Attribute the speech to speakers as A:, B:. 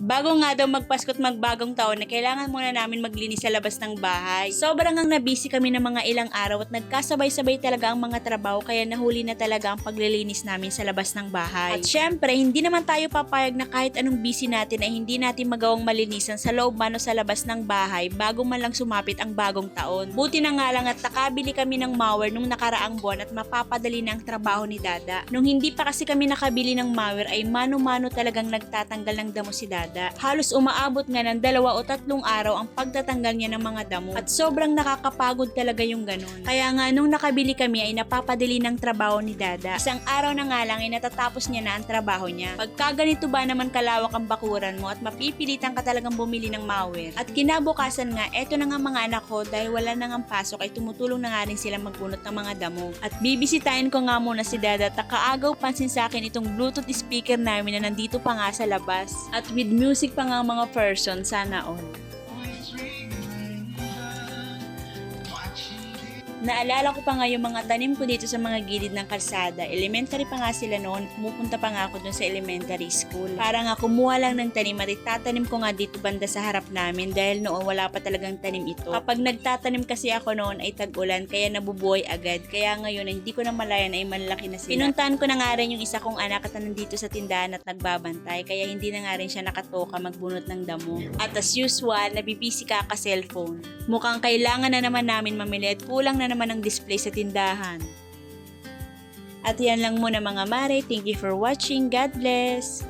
A: Bago nga daw magpasko't magbagong taon na kailangan muna namin maglinis sa labas ng bahay. Sobrang ang nabisi kami ng mga ilang araw at nagkasabay-sabay talaga ang mga trabaho kaya nahuli na talaga ang paglilinis namin sa labas ng bahay. At syempre, hindi naman tayo papayag na kahit anong busy natin ay hindi natin magawang malinisan sa loob man o sa labas ng bahay bago man lang sumapit ang bagong taon. Buti na nga lang at nakabili kami ng mower nung nakaraang buwan at mapapadali na ang trabaho ni Dada. Nung hindi pa kasi kami nakabili ng mower ay mano-mano talagang nagtatanggal ng damo si Dada. Halos umaabot nga ng dalawa o tatlong araw ang pagtatanggal niya ng mga damo at sobrang nakakapagod talaga yung ganun. Kaya nga nung nakabili kami ay napapadali ng trabaho ni Dada. Isang araw na nga lang ay natatapos niya na ang trabaho niya. Pagka ganito ba naman kalawak ang bakuran mo at mapipilitan ka talagang bumili ng mower. At kinabukasan nga, eto na nga mga anak ko dahil wala na nga pasok ay tumutulong na nga rin sila magbunot ng mga damo. At bibisitahin ko nga muna si Dada at kaagaw pansin sa akin itong Bluetooth speaker namin na nandito pa nga sa labas. At with music pa nga mga person, sana all. Naalala ko pa nga yung mga tanim ko dito sa mga gilid ng kalsada. Elementary pa nga sila noon, pumupunta pa nga ako dun sa elementary school. Para nga kumuha lang ng tanim at itatanim ko nga dito banda sa harap namin dahil noon wala pa talagang tanim ito. Kapag nagtatanim kasi ako noon ay tag-ulan kaya nabubuhay agad. Kaya ngayon ay hindi ko na malayan ay malaki na sila. Pinuntahan ko na nga rin yung isa kong anak at nandito sa tindahan at nagbabantay kaya hindi na nga rin siya nakatoka magbunot ng damo. At as usual, nabibisi ka ka cellphone. Mukhang kailangan na naman namin mamili at kulang na naman ang display sa tindahan. At yan lang muna mga mare. Thank you for watching. God bless!